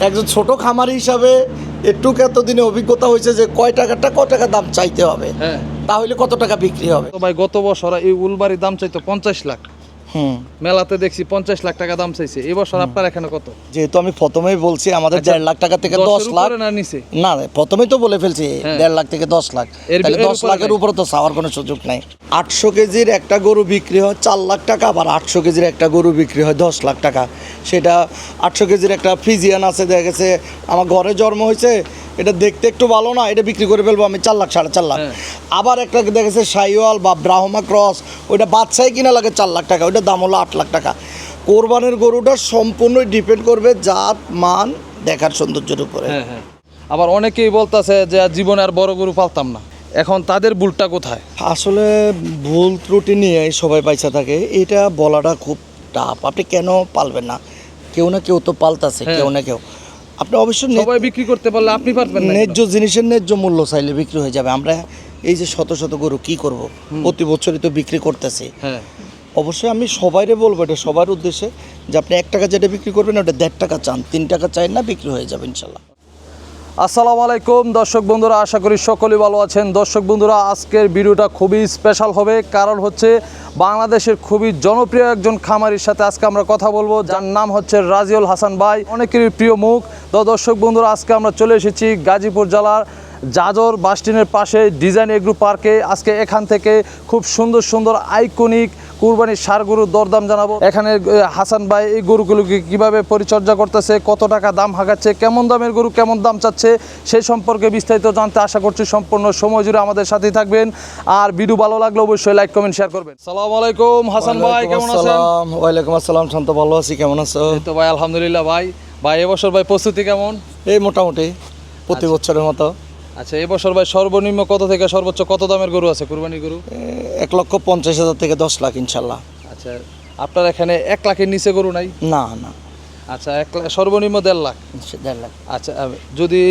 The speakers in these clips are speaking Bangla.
একজন ছোট খামারি হিসাবে একটু এতদিনে অভিজ্ঞতা হয়েছে যে কয় টাকাটা কয় টাকা দাম চাইতে হবে? হ্যাঁ। তাহলে কত টাকা বিক্রি হবে? তো ভাই গত বছর এই উলবাড়ির দাম চাইতো পঞ্চাশ লাখ। মেলাতে দেখছি পঞ্চাশ লাখ টাকা দাম চাইছে। এই বছর আপনার এখানে কত? যেহেতু আমি প্রথমেই বলছি আমাদের আচ্ছা, দেড় লাখ টাকা থেকে দশ লাখ? উপরে না নিচে? না প্রথমেই তো বলে ফেলছি হ্যাঁ। দেড় লাখ থেকে দশ লাখ। দশ লাখের উপরে তো চাওয়ার কোনো সুযোগ নাই। আটশো কেজির একটা গরু বিক্রি হয় চার লাখ টাকা আবার আটশো কেজির একটা গরু বিক্রি হয় দশ লাখ টাকা। সেটা আটশো কেজির একটা ফ্রিজিয়ান আছে দেখা গেছে আমার ঘরে জন্ম হয়েছে এটা দেখতে একটু ভালো না এটা বিক্রি করে ফেলব আমি চার লাখ সাড়ে চার লাখ। হ্যাঁ। আবার একটা দেখেছে সাইওয়াল বা ব্রাহ্মা ক্রস ওইটা বাচ্চাই কিনা লাগে চার লাখ টাকা ওইটার দাম হলো আট লাখ টাকা। কোরবানের গরুটা সম্পূর্ণই ডিপেন্ড করবে জাত মান দেখার সৌন্দর্যের উপরে। হ্যাঁ হ্যাঁ। আবার অনেকেই বলতাছে যে জীবনে আর বড় গরু পালতাম না। এখন তাদের ভুলটা কোথায়? আসলে ভুল ত্রুটি নিয়ে সবাই পয়সা থাকে এটা বলাটা খুব টাফ আপনি কেন পালবেন না? কেউ না কেউ তো পালতাছে। কেউ না কেউ। আপনি অবশ্যই সবাই বিক্রি করতে পারলে আপনি পারবেন না ন্যায্য জিনিসের ন্যায্য মূল্য চাইলে বিক্রি হয়ে যাবে। আমরা এই যে শত শত গরু কি করব? প্রতি বছরই তো বিক্রি করতেছি। হ্যাঁ। অবশ্যই আমি সবাইরে বলব এটা সবার উদ্দেশ্যে যে আপনি এক টাকা যেটা বিক্রি করবেন ওটা দেড় টাকা চান তিন টাকা চাই না বিক্রি হয়ে যাবে ইনশাল্লাহ। আসসালামু আলাইকুম দর্শক বন্ধুরা আশা করি সকলেই ভালো আছেন। দর্শক বন্ধুরা আজকের ভিডিওটা খুবই স্পেশাল হবে কারণ হচ্ছে বাংলাদেশের খুবই জনপ্রিয় একজন খামারির সাথে আজকে আমরা কথা বলব যার নাম হচ্ছে রাজিউল হাসান ভাই। অনেকেরই প্রিয় মুখ তো দর্শক বন্ধুরা আজকে আমরা চলে এসেছি গাজীপুর জেলার জাজর বাসস্ট্যান্ডের পাশে ডিজাইন এগ্রু পার্কে। আজকে এখান থেকে খুব সুন্দর সুন্দর আইকনিক কুরবানির সার গরুর দরদাম জানাব। এখানে হাসান ভাই এই গরুগুলোকে কীভাবে পরিচর্যা করতেছে কত টাকা দাম হাঁকাচ্ছে কেমন দামের গরু কেমন দাম চাচ্ছে সেই সম্পর্কে বিস্তারিত জানতে আশা করছি সম্পূর্ণ সময় জুড়ে আমাদের সাথেই থাকবেন। আর ভিডিও ভালো লাগলে অবশ্যই লাইক কমেন্ট শেয়ার করবেন। সালাম আলাইকুম হাসান ভাই কেমন আছেন? আসসালাম ওয়ালাইকুম আসসালাম শান্ত ভালো আছি কেমন আছো? তো ভাই আলহামদুলিল্লাহ ভাই। ভাই এবছর ভাই প্রস্তুতি কেমন? এই মোটামুটি প্রতি বছরের মতো। আচ্ছা এবছর ভাই সর্বনিম্ন কত থেকে সর্বোচ্চ কত দামের গরু আছে কুরবানি গরু? এক লক্ষ পঞ্চাশ হাজার থেকে দশ লাখ ইনশাল্লাহ। আচ্ছা আপনার এখানে এক লাখের নিচে গরু নাই? না না। আচ্ছা এক লাখ সর্বনিম্ন দেড় লাখ? দেড় লাখ। আচ্ছা যদি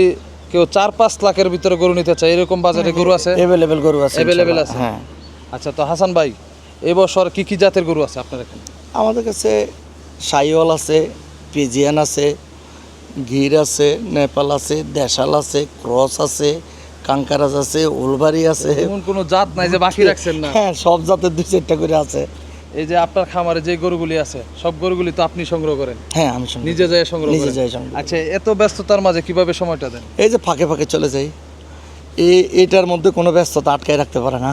কেউ চার পাঁচ লাখের ভিতরে গরু নিতে চায় এরকম বাজারে গরু আছে? অ্যাভেলেবেল গরু আছে অ্যাভেলেবেল আছে? হ্যাঁ। আচ্ছা তো হাসান ভাই এবছর কি কি জাতের গরু আছে আপনার এখানে? আমাদের কাছে সাইওয়াল আছে পেজিয়ান আছে গির আছে নেপাল আছে দেশাল আছে ক্রস আছে কাঙ্কারাজ আছে উলবাড়ি আছে। এমন কোনো জাত নাই যে বাকি রাখছেন না। হ্যাঁ সব জাতের দুই চারটা করে আছে। এই যে আপনার খামারে যে গরুগুলি আছে সব গরুগুলি তো আপনি সংগ্রহ করেন? হ্যাঁ আমি নিজে যায় সংগ্রহ নিজে যাই সংগ্রহ আচ্ছা এত ব্যস্ততার মাঝে কীভাবে সময়টা দেন? এই যে ফাঁকে ফাঁকে চলে যাই। এই এটার মধ্যে কোনো ব্যস্ততা আটকায় রাখতে পারে না।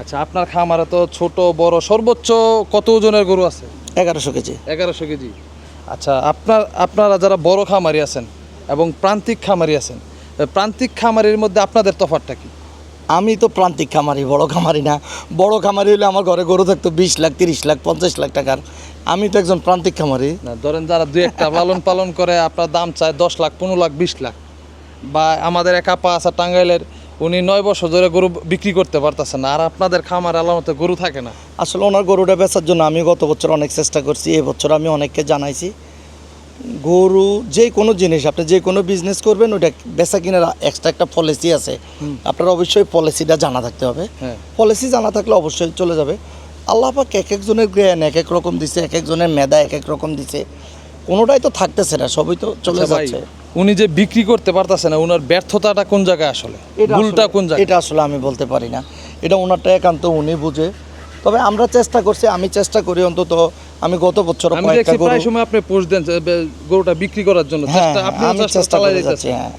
আচ্ছা আপনার খামারে তো ছোট বড় সর্বোচ্চ কত ওজনের গরু আছে? এগারোশো কেজি। এগারোশো কেজি। আচ্ছা আপনার আপনারা যারা বড় খামারি আছেন এবং প্রান্তিক খামারি আছেন প্রান্তিক খামারির মধ্যে আপনাদের তফাৎটা কি? আমি তো প্রান্তিক খামারি বড় খামারি না। বড় খামারি হলে আমার ঘরে গরু থাকতো বিশ লাখ তিরিশ লাখ পঞ্চাশ লাখ টাকার। আমি তো একজন প্রান্তিক খামারি। না ধরেন যারা দুই একটা লালন পালন করে আপনার দাম চায় দশ লাখ পনেরো লাখ বিশ লাখ। বা আমাদের এক আপা আছে টাঙ্গাইলের উনি নয় বছর ধরে গরু বিক্রি করতে পারতেছেন না। আর আপনাদের খামার আলামতে গরু থাকে না। আসলে ওনার গরুটা বেচার জন্য আমি গত বছর অনেক চেষ্টা করছি এবছর আমি অনেককে জানাইছি। গরু যে কোনো জিনিস আপনি যে কোনো বিজনেস করবেন ওটা বেচা কিনার এক্সট্রা একটা পলিসি আছে। আপনার অবশ্যই পলিসিটা জানা থাকতে হবে। হ্যাঁ। পলিসি জানা থাকলে অবশ্যই চলে যাবে। আল্লাহ পাক এক একজনের জ্ঞান এক এক রকম দিছে এক একজনের মেধা এক এক রকম দিছে। কোনোটাই তো থাকতেছে না সবই তো চলে আচ্ছা যাচ্ছে। উনি যে বিক্রি করতে পারতেছে না উনার ব্যর্থতাটা কোন জায়গায় আসলে? ভুলটা কোন জায়গায়? এটা আসলে আমি বলতে পারি না। এটা ওনারটা একান্ত উনি বুঝে। তবে আমরা চেষ্টা করছি আমি চেষ্টা করি অন্তত আমি গত বছর কয়েকটা গরু প্রায় সময় আপনি পোস্ট দেন গরুটা বিক্রি করার জন্য। হ্যাঁ চেষ্টা হ্যাঁ, আপনি চেষ্টা করে যাচ্ছি হ্যাঁ।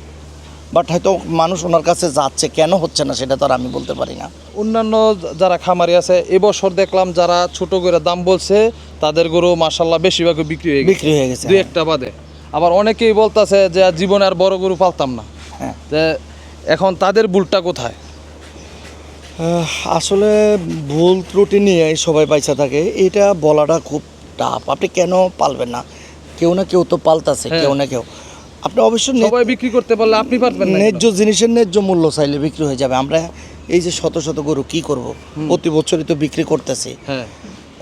বাট হয়তো মানুষ ওনার কাছে যাচ্ছে কেন হচ্ছে না সেটা তো আর আমি বলতে পারি না। অন্যান্য যারা খামারি আছে এবছর দেখলাম যারা ছোট করে দাম বলছে তাদের গরু মাসাল্লাহ বেশিরভাগ বিক্রি হয়ে গেছে। বিক্রি হয়ে গেছে দুই একটা বাদে। আবার অনেকেই বলতেছে যে জীবনে আর বড় গরু পালতাম না। হ্যাঁ। যে এখন তাদের ভুলটা কোথায়? আসলে ভুল ত্রুটি নিয়ে সবাই পয়সা থাকে। এটা বলাটা খুব টাফ আপনি কেন পালবেন না? কেউ না কেউ তো পালতাছে হ্যাঁ। কেউ না কেউ। আপনি অবশ্যই নে- সবাই বিক্রি করতে পারলে আপনি পারবেন না ন্যায্য জিনিসের ন্যায্য মূল্য চাইলে বিক্রি হয়ে যাবে। আমরা এই যে শত শত গরু কি করব? প্রতি বছরই তো বিক্রি করতেছি। হ্যাঁ।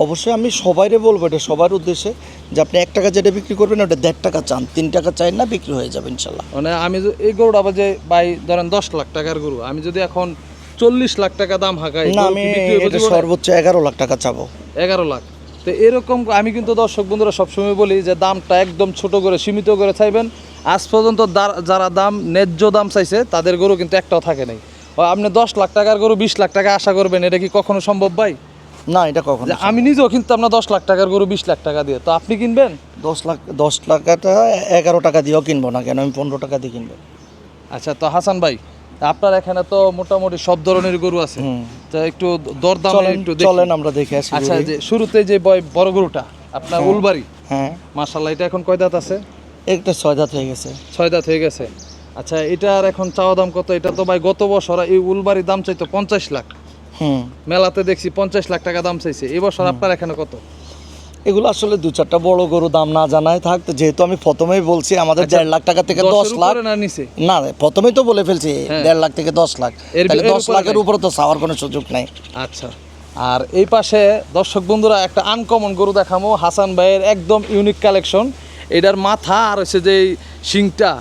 অবশ্যই আমি সবাইরে বলব এটা সবার উদ্দেশ্যে যে আপনি এক টাকা যেটা বিক্রি করবেন ওটা দেড় টাকা চান তিন টাকা চাই না বিক্রি হয়ে যাবে ইনশাল্লাহ। মানে আমি এই গরুটা আবার যে ভাই ধরেন দশ লাখ টাকার গরু আমি যদি এখন চল্লিশ লাখ টাকা দাম হাঁকাই না আমি? সর্বোচ্চ এগারো লাখ টাকা চাবো। এগারো লাখ। তো এরকম আমি কিন্তু দর্শক বন্ধুরা সবসময় বলি যে দামটা একদম ছোট করে সীমিত করে চাইবেন। আজ পর্যন্ত যারা দাম ন্যায্য দাম চাইছে তাদের গরু কিন্তু একটাও থাকে নাই। আপনি দশ লাখ টাকার গরু বিশ লাখ টাকা আশা করবেন এটা কি কখনো সম্ভব ভাই? না এটা কখন আমি নিজেও কিন্তু আপনার দশ লাখ টাকার গরু বিশ লাখ টাকা দিয়ে। তো আপনি কিনবেন? দশ লাখ দশ টাকাটা এগারো টাকা দিয়েও কিনবো না কেন? আমি পনেরো টাকা দিয়ে কিনবো। আচ্ছা তো হাসান ভাই আপনার এখানে তো মোটামুটি সব ধরনের গরু আছে। তো একটু দরদাম একটু চলেন আমরা দেখে আসি আচ্ছা যে শুরুতে যে বড় গরুটা আপনার উলবাড়ি। হ্যাঁ। মার্শাল্লাহ এটা এখন কয় দাঁত আছে? একটা ছয় দাঁত হয়ে গেছে। ছয় দাঁত হয়ে গেছে। আচ্ছা এটার এখন চাওয়া দাম কত? এটা তো ভাই গত বছর এই উলবাড়ির দাম চাইতো পঞ্চাশ লাখ। মেলাতে দেখছি পঞ্চাশ লাখ টাকা দাম চাইছে। এই বছর আপনার এখানে কত? এগুলো আসলে দু চারটা বড় গরু দাম না জানাই থাকতো যেহেতু আমি প্রথমেই বলছি আমাদের আচ্ছা, দেড় লাখ টাকা থেকে দশ লাখ। না প্রথমেই তো বলে ফেলছি হ্যাঁ। দেড় লাখ থেকে দশ লাখ। দশ লাখের উপরে তো চাওয়ার কোনো সুযোগ নাই। আচ্ছা। আর এই পাশে দর্শক বন্ধুরা একটা আনকমন গরু দেখামো হাসান ভাইয়ের একদম ইউনিক কালেকশন এটার মাথা আর হচ্ছে যে শিংটা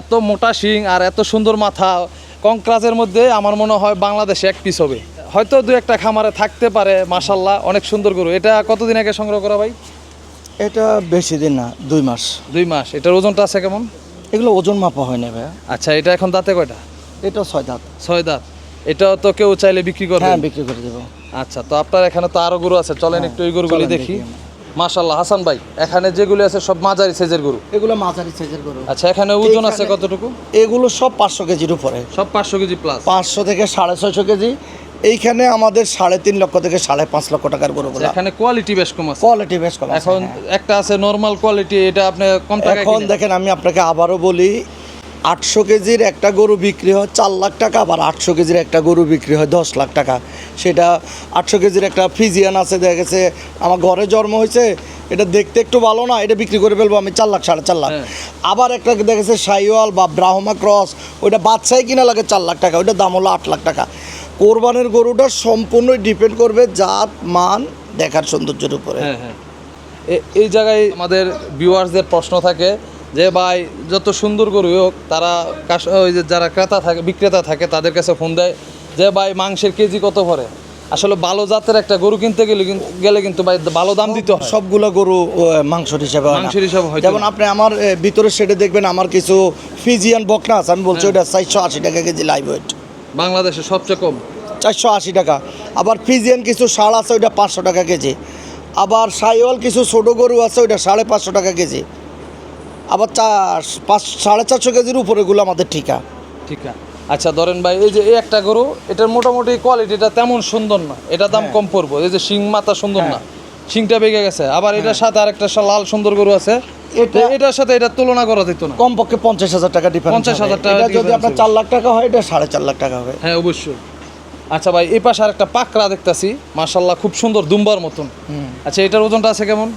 এত মোটা শিং আর এত সুন্দর মাথা। কংক্রাজের মধ্যে আমার মনে হয় বাংলাদেশে এক পিস হবে। হয়তো দু একটা খামারে থাকতে পারে মাসাল্লাহ অনেক সুন্দর গরু। এটা কতদিন আগে সংগ্রহ করা ভাই? এটা বেশি দিন না দুই মাস। দুই মাস। এটার ওজনটা আছে কেমন? এগুলো ওজন মাপা হয় না ভাইয়া। আচ্ছা এটা এখন দাঁতে কয়টা? এটা ছয় দাঁত। ছয় দাঁত। এটা তো কেউ চাইলে বিক্রি করবে। হ্যাঁ বিক্রি করে দেবো। আচ্ছা তো আপনার এখানে তো আরও গরু আছে। চলেন একটু ওই গরুগুলি দেখি। দেখি মাশাল্লাহ হাসান ভাই এখানে যেগুলি আছে সব মাঝারি সাইজের গরু? এগুলো মাঝারি সাইজের গরু। আচ্ছা এখানে ওজন আছে কতটুকু? এগুলো সব পাঁচশো কেজির উপরে। সব পাঁচশো কেজি প্লাস পাঁচশো থেকে সাড়ে ছয়শো কেজি। এইখানে আমাদের সাড়ে তিন লক্ষ থেকে সাড়ে পাঁচ লক্ষ টাকার গরুগুলো। এখানে কোয়ালিটি বেশ কম আছে। কোয়ালিটি বেশ কম এখন হ্যাঁ। একটা আছে নর্মাল কোয়ালিটি এটা আপনি কম টাকা এখন দেখেন আমি আপনাকে আবারও বলি আটশো কেজির একটা গরু বিক্রি হয় চার লাখ টাকা আবার আটশো কেজির একটা গরু বিক্রি হয় দশ লাখ টাকা। সেটা আটশো কেজির একটা ফিজিয়ান আছে দেখা গেছে আমার ঘরে জন্ম হয়েছে এটা দেখতে একটু ভালো না এটা বিক্রি করে ফেলব আমি চার লাখ সাড়ে চার লাখ। হ্যাঁ। আবার একটা দেখা গেছে সাইওয়াল বা ব্রাহ্মা ক্রস ওইটা বাচ্চাই কিনা লাগে চার লাখ টাকা ওইটা দাম হলো আট লাখ টাকা। কোরবানের গরুটা সম্পূর্ণই ডিপেন্ড করবে জাত মান দেখার সৌন্দর্যের উপরে। হ্যাঁ হ্যাঁ। এই জায়গায় আমাদের ভিউয়ার্সদের প্রশ্ন থাকে যে ভাই যত সুন্দর গরু হোক তারা ওই যে যারা ক্রেতা থাকে বিক্রেতা থাকে তাদের কাছে ফোন দেয় যে ভাই মাংসের কেজি কত ভরে আসলে ভালো জাতের একটা গরু কিনতে গেলে গেলে কিন্তু ভাই ভালো দাম দিতে হয়। সবগুলো গরু মাংসের হিসাবে মাংসের হিসাবে হয় যেমন আপনি আমার ভিতরে সেটে দেখবেন আমার কিছু ফিজিয়ান বকনা আছে আমি বলছি ওটা চারশো আশি টাকা কেজি লাইভ ওয়েট বাংলাদেশে সবচেয়ে কম। চারশো আশি টাকা। আবার ফিজিয়ান কিছু ষাঁড় আছে ওইটা পাঁচশো টাকা কেজি। আবার সাইওয়াল কিছু ছোটো গরু আছে ওইটা সাড়ে পাঁচশো টাকা কেজি। আবার চার পাঁচ সাড়ে চারশো কেজির উপরে উপরেগুলো আমাদের ঠিকা। ঠিকা। আচ্ছা ধরেন ভাই এই যে এই একটা গরু এটার মোটামুটি কোয়ালিটিটা তেমন সুন্দর না। এটা দাম কম পড়ব। এই যে শিং মাথা সুন্দর না। শিংটা বেগে গেছে। আবার এটার সাথে আরেকটা লাল সুন্দর গরু আছে। এটা- এটার সাথে এটা তুলনা করা যেত না। কমপক্ষে পঞ্চাশ হাজার টাকা ডিফারেন্স 50,000 টাকা যদি আপনার চার লাখ টাকা হয় এটা সাড়ে চার লাখ টাকা হবে। হ্যাঁ অবশ্যই। আচ্ছা ভাই এই পাশে আরেকটা পাকড়া দেখতাছি। মাশাল্লাহ খুব সুন্দর দুম্বার মতন। আচ্ছা এটার ওজনটা আছে কেমন?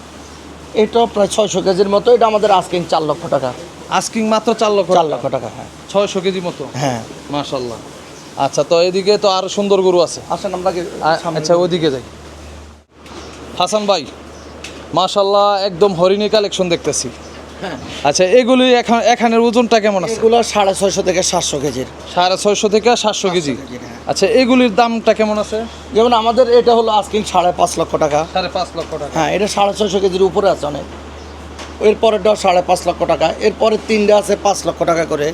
এটাও প্রায় ছয়শো কেজির মতো। এটা আমাদের আজকিং চার লক্ষ টাকা। আস্কিং মাত্র চার লক্ষ চার লক্ষ টাকা হ্যাঁ। ছয়শো কেজি মতো? হ্যাঁ। মাশাল্লাহ আচ্ছা তো এদিকে তো আরও সুন্দর গরু আছে। আসেন আমরা আচ্ছা ওইদিকে যাই। হাসান ভাই মাশাল্লাহ একদম হরিণী কালেকশন দেখতেছি। হ্যাঁ। আচ্ছা এগুলি এখন এখানের ওজনটা কেমন আছে? এগুলো সাড়ে ছয়শো থেকে সাতশো কেজির সাড়ে ছয়শো থেকে সাতশো কেজি। হ্যাঁ। আচ্ছা এগুলির দামটা কেমন আছে? যেমন আমাদের এটা হলো আজকিং সাড়ে পাঁচ লক্ষ টাকা। সাড়ে পাঁচ লক্ষ টাকা। হ্যাঁ এটা সাড়ে ছয়শো কেজির উপরে আছে অনেক। এরপরেরটাও সাড়ে পাঁচ লক্ষ টাকা। এরপরে তিনটা আছে পাঁচ লক্ষ টাকা করে।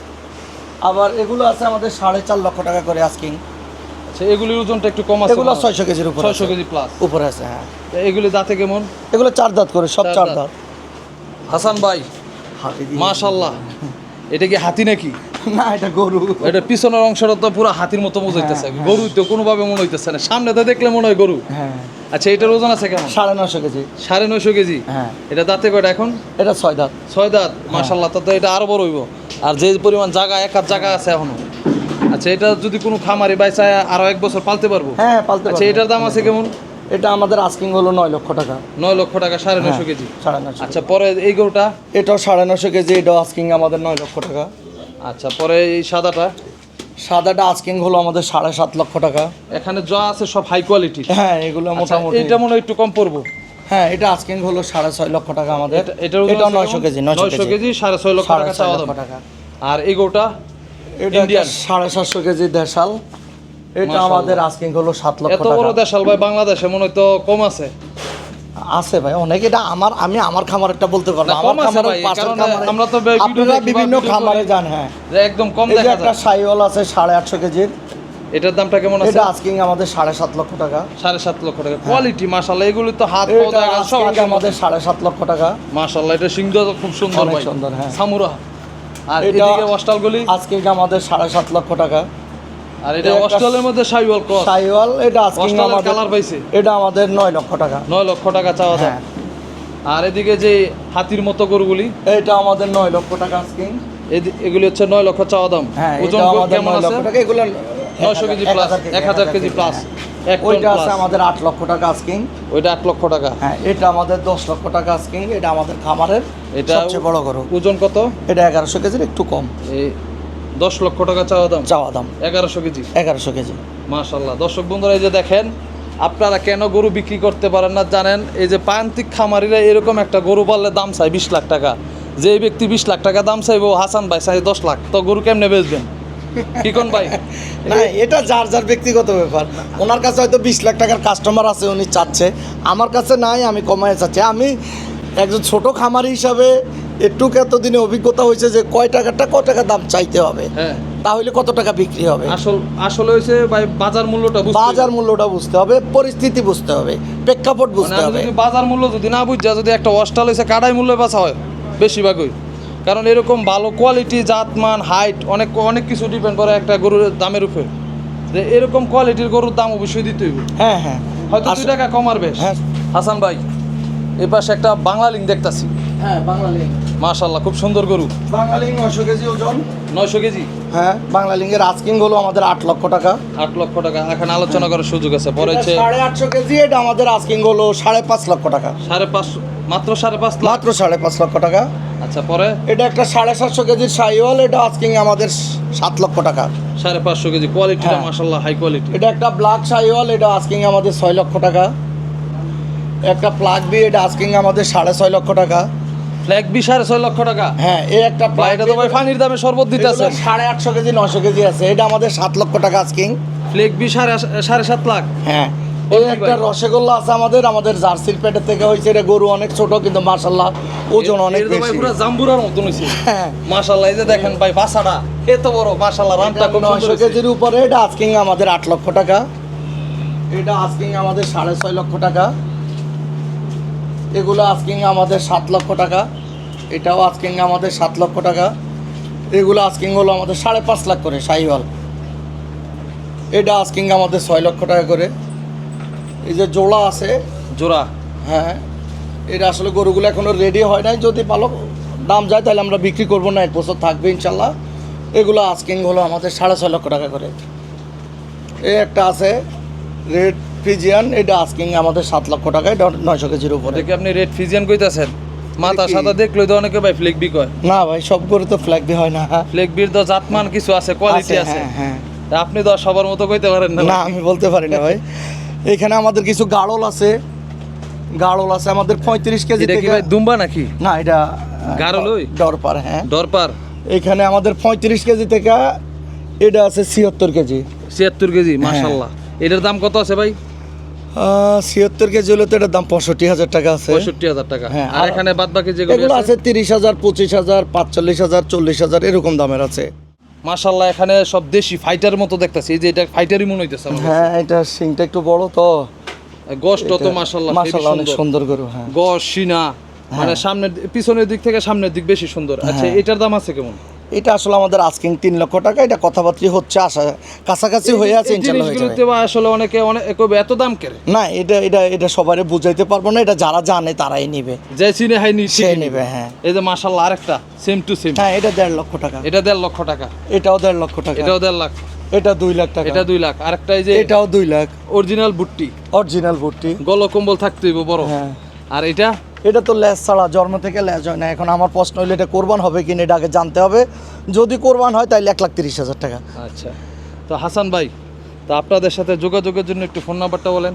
আবার এগুলো আছে আমাদের সাড়ে চার লক্ষ টাকা করে আজকিং আচ্ছা এগুলির ওজনটা একটু কম আছে এগুলো ছয়শো কেজির উপরে ছয়শো আছে। কেজি প্লাস উপরে আছে হ্যাঁ। এগুলি দাঁতে কেমন? এগুলো চার দাঁত করে সব চার দাঁত। হাসান ভাই মাশাল্লাহ এটা কি হাতি নাকি? না এটা গরু। এটা পিছনের অংশটা তো পুরো হাতির মতো মনে হইতেছে। গরু তো কোনোভাবে মনে হইতেছে না। সামনে তো দেখলে মনে হয় গরু। হ্যাঁ। আচ্ছা এটার ওজন আছে কেমন? সাড়ে নশো কেজি। সাড়ে নশো কেজি? হ্যাঁ। এটা দাঁতে কয়টা এখন? এটা ছয় দাঁত। ছয় দাঁত। মাশাল্লাহ তো এটা আরও বড় হইব। আর যে পরিমাণ জায়গা এক জায়গা আছে এখনও। আচ্ছা এটা যদি কোনো খামারি বাইচায় আরও এক বছর পালতে পারব? হ্যাঁ পালতে আচ্ছা এটার দাম আছে কেমন? এটা আমাদের আস্কিং হলো নয় লক্ষ টাকা। নয় লক্ষ টাকা সাড়ে নয়শো হ্যাঁ, কেজি। সাড়ে নশো আচ্ছা পরে এই গরুটা? এটাও সাড়ে নশো কেজি এটাও আস্কিং আমাদের নয় লক্ষ টাকা। আচ্ছা পরে এই সাদাটা? সাদাটা আস্কিং হলো আমাদের সাড়ে সাত লক্ষ টাকা। এখানে যা আছে সব হাই কোয়ালিটি হ্যাঁ এগুলো মোটামুটি। এটা মনে হয় একটু কম পড়ব। হ্যাঁ এটা আস্কিং হলো সাড়ে ছয় লক্ষ টাকা আমাদের। এটা- নয়শো? কেজি নয়শো 900 কেজি। সাড়ে ছয় লক্ষ টাকা। আর এই গরুটা? এটা সাড়ে সাতশো কেজি দেশাল। এটা আমাদের আস্কিং হলো সাত লক্ষ এত বড় দেশাল ভাই বাংলাদেশে মনে তো কম আছে। আছে ভাই অনেক। এটা আমার আমি আমার খামারেরটা বলতে পারব। আমার কম খামারের পাশের কারণ আমরা তো আপনারা বিভিন্ন খামারে যান হ্যাঁ। একদম কম দেখা একটা সাইওয়াল আছে সাড়ে আটশো কেজির এটার দামটা কেমন আছে? এটা আজকিং আমাদের সাড়ে সাত লক্ষ টাকা। সাড়ে সাত লক্ষ টাকা। কোয়ালিটি মাশাল্লাহ এগুলি তো হাত সব আমাদের সাড়ে সাত লক্ষ টাকা। মাশাল্লাহ এটা সিংহ খুব সুন্দর সুন্দর, হ্যাঁ। সামুরা। আর এটা- এদিকে অস্টালগুলি আজকিং আমাদের সাড়ে সাত লক্ষ টাকা। আর এটা একটা- মধ্যে সাইওয়াল ক্রস সাইওয়াল এটা আজকিং আমাদের কালার পাইছে? এটা আমাদের নয় লক্ষ টাকা। নয় লক্ষ টাকা চাওয়া দাম হ্যাঁ। আর এদিকে যে হাতির মতো গরুগুলি? এটা আমাদের নয় লক্ষ টাকা আজকিং। এগুলি হচ্ছে নয় লক্ষ চাওয়া দাম। হ্যাঁ ওজন কেমন আছে? এগুলো নয়শো কেজি প্লাস এক হাজার কেজি। প্লাস ওইটা আছে আমাদের আট লক্ষ টাকা আজকিং ওইটা আট লক্ষ টাকা। হ্যাঁ এটা আমাদের দশ লক্ষ টাকা আজকিং এটা আমাদের খামারের এটা সবচেয়ে বড় গরু। ওজন কত? এটা এগারোশো কেজির একটু কম। এই দশ লক্ষ টাকা চাওয়া দাম? চাওয়া দাম। এগারোশো কেজি? এগারোশো কেজি। মাশাল্লাহ দর্শক বন্ধুরা এই যে দেখেন আপনারা কেন গরু বিক্রি করতে পারেন না জানেন? এই যে প্রান্তিক খামারিরা এরকম একটা গরু পাললে দাম চাই বিশ লাখ টাকা। যে ব্যক্তি বিশ লাখ টাকা দাম চাইব হাসান ভাই চাই দশ লাখ। তো গরু কেমনে বেচবেন? কি কোন ভাই? না এটা যার যার ব্যক্তিগত ব্যাপার। ওনার কাছে হয়তো বিশ লাখ টাকার কাস্টমার আছে উনি চাচ্ছে। আমার কাছে নাই আমি কমায় চাচ্ছি। আমি একজন ছোট খামারি হিসাবে একটু এতদিনে অভিজ্ঞতা হয়েছে যে কয় টাকাটা কয় টাকা দাম চাইতে হবে? হ্যাঁ। তাহলে কত টাকা বিক্রি হবে? আসল আসলে হয়েছে ভাই বাজার মূল্যটা বুঝতে হবে। বাজার মূল্যটা বুঝতে হবে পরিস্থিতি বুঝতে হবে প্রেক্ষাপট মানে বুঝতে হবে। বাজার মূল্য যদি না বুঝা যদি একটা অস্টাল হয়েছে কাটাই মূল্য বেচা হয় বেশিরভাগই। কারণ এরকম ভালো কোয়ালিটি জাতমান হাইট অনেক অনেক কিছু ডিপেন্ড করে একটা গরুর দামের উপর। যে এরকম কোয়ালিটির গরুর দাম অবশ্যই দিতে হইবে। হ্যাঁ হ্যাঁ। হয়তো দুই টাকা কমার বেশ। হ্যাঁ। হাসান ভাই এই পাশে একটা বাংলা লিঙ্ক দেখতাছি। হ্যাঁ বাঙালি মাশাল্লাহ খুব সুন্দর গরু। বাঙালি নশো কেজি ওজন। নয়শো কেজি? হ্যাঁ বাংলা লিঙ্গের আজকিং হলো আমাদের আট লক্ষ টাকা। আট লক্ষ টাকা এখানে আলোচনা করার সুযোগ আছে। পরে সাড়ে আটশো কেজি এটা আমাদের আজকিং হলো সাড়ে পাঁচ লক্ষ টাকা। সাড়ে পাঁচশো মাত্র সাড়ে পাঁচ মাত্র সাড়ে পাঁচ লক্ষ টাকা। আচ্ছা পরে? এটা একটা সাড়ে সাতশো কেজির সাইওয়াল এটা আজকিং আমাদের সাত লক্ষ টাকা। সাড়ে পাঁচশো কেজি কোয়ালিটিটা। মাশাল্লাহ হাই কোয়ালিটি এটা একটা ব্ল্যাক সাইওয়াল এটা আজকিং আমাদের ছয় লক্ষ টাকা। একটা প্লাগ বি এটা আজকিং আমাদের সাড়ে ছয় লক্ষ টাকা। ফ্ল্যাগ বি সাড়ে ছয় লক্ষ টাকা? হ্যাঁ এই একটা প্লাগ এটা তো ভাই পানির দামে শরবত দিতেছেন সাড়ে আটশো কেজি নশো কেজি আছে। এটা আমাদের সাত লক্ষ টাকা আজকিং। ফ্লেক বি সাড়ে সাড়ে সাত লাখ? হ্যাঁ। এই একটা রসগোল্লা আছে আমাদের আমাদের জার্সির পেটের থেকে হয়েছে এটা গরু অনেক ছোট কিন্তু মার্শাল্লাহ ওজন অনেক বেশি। পুরো জাম্বুরার মতন হইছে। হ্যাঁ। মাশাল্লাহ এই যে দেখেন ভাই বাসাটা এত বড় মাশাল্লাহ রানটা খুব নয়শো। কেজির উপরে এটা আজকিং আমাদের আট লক্ষ টাকা। এটা আজকিং আমাদের সাড়ে ছয় লক্ষ টাকা। এগুলো আজকিং আমাদের সাত লক্ষ টাকা। এটাও আজকিং আমাদের সাত লক্ষ টাকা। এগুলো আজকিং হলো আমাদের সাড়ে পাঁচ লাখ করে সাইওয়াল এটা আজকিং আমাদের ছয় লক্ষ টাকা করে। এই যে জোড়া আছে। জোড়া। হ্যাঁ। এটা আসলে গরুগুলো এখনও রেডি হয় নাই। যদি ভালো দাম যায় তাহলে আমরা বিক্রি করব না এক বছর থাকবে ইনশাল্লাহ। এগুলো আস্কিং হলো আমাদের সাড়ে ছয় লক্ষ টাকা করে। এই একটা আছে রেড ফিজিয়ান এটা আস্কিং আমাদের সাত লক্ষ টাকা এটা নয়শো কেজির উপরে। দেখি আপনি রেড ফিজিয়ান কইতাছেন? মাথা? সাদা দেখলে তো অনেকে ভাই ফ্লেক বি কয় না ভাই সব গরু তো ফ্ল্যাগ বি হয় না। ফ্লেক বির তো জাতমান কিছু আছে কোয়ালিটি আছে, হ্যাঁ হ্যাঁ। আপনি তো সবার মতো কইতে পারেন না না আমি বলতে পারি না ভাই। এখানে আমাদের কিছু গাড়ল আছে। গাড়ল আছে আমাদের পঁয়ত্রিশ কেজি থেকে ভাই দুম্বা নাকি? না এটা গাড়লই? ডরপার হ্যাঁ। দরপার। এখানে আমাদের পঁয়ত্রিশ কেজি থেকে এটা আছে ছিয়াত্তর কেজি। ছিয়াত্তর কেজি হ্যাঁ। মাশাল্লাহ। এটার দাম কত আছে ভাই? ছিয়াত্তর কেজি হলে তো এটার দাম পঁয়ষট্টি হাজার টাকা আছে। পঁয়ষট্টি হাজার টাকা। হ্যাঁ, আর এখানে বাদ বাকি যেগুলো আছে তিরিশ হাজার পঁচিশ হাজার পাঁচচল্লিশ হাজার চল্লিশ হাজার এরকম দামের আছে। মাশাল্লাহ এখানে সব দেশি ফাইটার মতো দেখতেছি। এই যে এটা ফাইটারই মনে হইতেছে। হ্যাঁ এটা সিংটা একটু বড় তো। গোশত তো মাশাল্লাহ মাশাল্লাহ অনেক সুন্দর। গরু হ্যাঁ। গস সিনা মানে সামনের পিছনের দিক থেকে সামনের দিক বেশি সুন্দর। আচ্ছা হ্যাঁ। এটার দাম আছে কেমন? এটা আসলে আমাদের আজকিং তিন লক্ষ টাকা এটা কথাবার্তা হচ্ছে আশা কাছাকাছি হয়ে আছে হয়ে আসলে অনেকে অনেক এত দাম কেড়ে না এটা এটা এটা সবারই বুঝাইতে পারব না এটা যারা জানে তারাই নিবে। যে চিনে হাই নি সে নিবে। হ্যাঁ। এই যে মাশাল্লাহ আরেকটা সেম টু সেম হ্যাঁ এটা দেড় লক্ষ টাকা। এটা দেড় লক্ষ টাকা। এটাও দেড় লক্ষ টাকা। এটাও দেড় লাখ। এটা দুই লাখ টাকা। এটা দুই লাখ। আরেকটা এই যে এটাও দুই লাখ। অরিজিনাল বুট্টি অরিজিনাল ভর্তি গল কম্বল থাকতে হইব বড়। হ্যাঁ। আর এটা এটা তো ল্যাস ছাড়া জন্ম থেকে ল্যাস হয় না। এখন আমার প্রশ্ন হইলে এটা কোরবান হবে কিনা এটা আগে জানতে হবে। যদি কোরবান হয় তাহলে এক লাখ তিরিশ হাজার টাকা। আচ্ছা। তো হাসান ভাই তো আপনাদের সাথে যোগাযোগের জন্য একটু ফোন নাম্বারটা বলেন।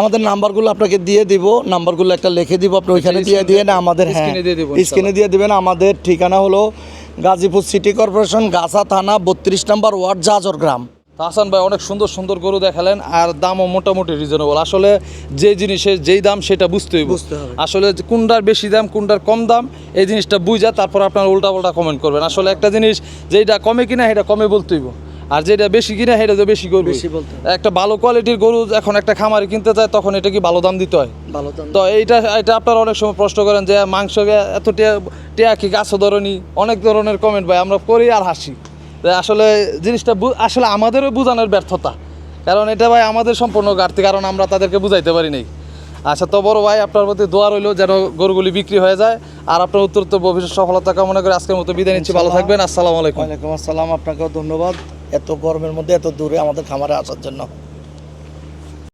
আমাদের নাম্বারগুলো আপনাকে দিয়ে দিব। নাম্বারগুলো একটা লিখে দিব। আপনি ওইখানে দিয়ে দিয়ে না আমাদের হ্যাঁ স্ক্রিনে দিয়ে দিব, স্ক্রিনে দিয়ে দিবেন। আমাদের ঠিকানা হলো গাজীপুর সিটি কর্পোরেশন গাছা থানা বত্রিশ নম্বর ওয়ার্ড জাজর গ্রাম। তো হাসান ভাই অনেক সুন্দর সুন্দর গরু দেখালেন আর দামও মোটামুটি রিজনেবল আসলে যে জিনিসের যেই দাম সেটা বুঝতে হইব বুঝতে হবে। আসলে কোনটার বেশি দাম কোনটার কম দাম এই জিনিসটা বুঝা তারপর আপনার উল্টা পাল্টা কমেন্ট করবেন। আসলে একটা জিনিস যেটা কমে কিনা সেটা কমে বলতে হইব আর যেটা বেশি কিনা সেটা তো বেশি করবে বেশি বলতে একটা ভালো কোয়ালিটির গরু এখন একটা খামারে কিনতে চায় তখন এটা কি ভালো দাম দিতে হয়? ভালো দাম তো এইটা এটা আপনারা অনেক সময় প্রশ্ন করেন যে মাংস এত টিয়া টিয়া কি গাছ ধরনি? অনেক ধরনের কমেন্ট ভাই আমরা করি আর হাসি। আসলে জিনিসটা আসলে আমাদেরও বোঝানোর ব্যর্থতা। কারণ এটা ভাই আমাদের সম্পূর্ণ ঘাটতি কারণ আমরা তাদেরকে বুঝাইতে পারি নাই। আচ্ছা তো বড় ভাই আপনার প্রতি দোয়া রইল যেন গরুগুলি বিক্রি হয়ে যায়। আর আপনার উত্তর তো ভবিষ্যৎ সফলতা কামনা করে আজকের মতো বিদায় নিচ্ছি। ভালো থাকবেন আসসালামু আলাইকুম। ওয়ালাইকুম আসসালাম। আপনাকেও ধন্যবাদ। এত গরমের মধ্যে এত দূরে আমাদের খামারে আসার জন্য।